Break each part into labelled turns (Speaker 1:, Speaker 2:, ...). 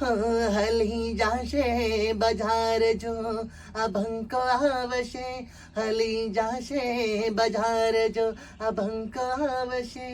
Speaker 1: હલી જાશે બજાર જો આ આવશે હલી જાશે બજાર જો આ આવશે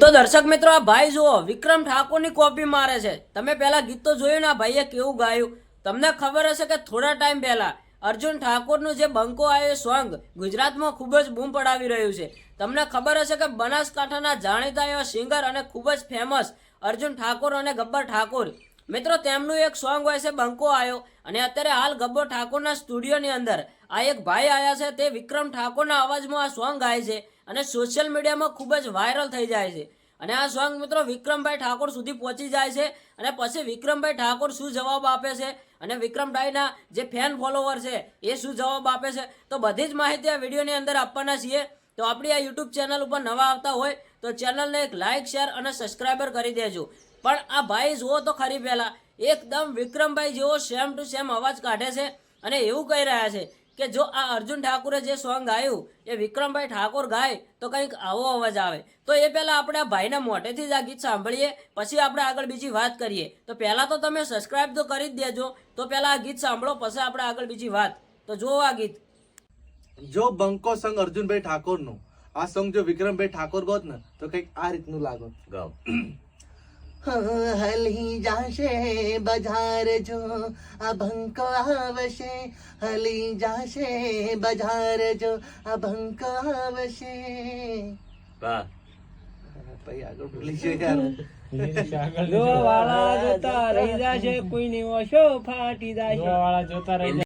Speaker 2: તો દર્શક મિત્રો, આ ભાઈ જુઓ, વિક્રમ ઠાકોરની કોપી મારે છે. તમે પહેલા ગીત તો જોયું ને આ ભાઈએ કેવું ગાયું? તમને ખબર હશે કે થોડા ટાઈમ પહેલા અર્જુન ઠાકોરનું જે બંકો આવ્યો સોંગ ગુજરાતમાં ખૂબ જ બૂમ પડાવી રહ્યું છે. તમને ખબર હશે કે બનાસકાંઠાના જાણીતા એવા સિંગર અને ખૂબ જ ફેમસ અર્જુન ઠાકોર અને ગબ્બર ઠાકોર. મિત્રો, તેમનું એક સોંગ હોય છે, બંકો આવ્યો અને અત્યારે હાલ ગબ્બો ઠાકોરના સ્ટુડિયોની અંદર આ એક ભાઈ આવ્યા છે, તે વિક્રમ ઠાકોરના અવાજમાં આ સોંગ ગાય છે અને સોશિયલ મીડિયામાં ખૂબ જ વાયરલ થઈ જાય છે. અને આ સોંગ મિત્રો, વિક્રમભાઈ ઠાકોર સુધી પહોંચી જાય છે અને પછી વિક્રમભાઈ ઠાકોર શું જવાબ આપે છે અને વિક્રમભાઈના જે ફેન ફોલોવર છે, એ શું જવાબ આપે છે? તો બધી જ માહિતી આ વિડીયોની અંદર આપવાના છીએ. તો આપણી આ યુટ્યુબ ચેનલ ઉપર નવા આવતા હોય તો ચેનલને એક લાઇક શેર અને સબસ્ક્રાઈબર કરી દેજો. પણ આ ભાઈ જુઓ તો ખરી પહેલા, એકદમ વિક્રમભાઈ જેવો સેમ ટુ સેમ અવાજ કાઢે છે અને એવું કહી રહ્યા છે કે જો આ અર્જુન ઠાકુરે જે સોંગ ગાયું, એ વિક્રમભાઈ ઠાકોર ગાય, તો કંઈક આવો અવાજ આવે. તો એ પહેલાં આપણે આ ભાઈના મોઢેથી જ આ ગીત સાંભળીએ, પછી આપણે આગળ બીજી વાત કરીએ. તો પહેલાં તો તમે સબસ્ક્રાઈબ તો કરી જ દેજો, તો પહેલાં આ ગીત સાંભળો, પછી આપણે આગળ બીજી વાત. તો જુઓ આ ગીત.
Speaker 1: જો બંકો સંગ અર્જુનભાઈ ઠાકોરનું આ સોંગ જો વિક્રમભાઈ ઠાકોર ગોત ને તો કંઈક આ રીતનું લાગો.
Speaker 3: ગાવ
Speaker 1: હલી જાશે બજાર જો આ ભંકો આવશે. હલી જાશે બજાર જો આ ભંકો આવશે.
Speaker 3: વાહ.
Speaker 1: પછી આગળ ભૂલી ગયો યાર.
Speaker 4: જોવાવાળા જોતા રહી જાશે કોઈની ઓશો ફાટી જાય જોવાવાળા જોતા રહી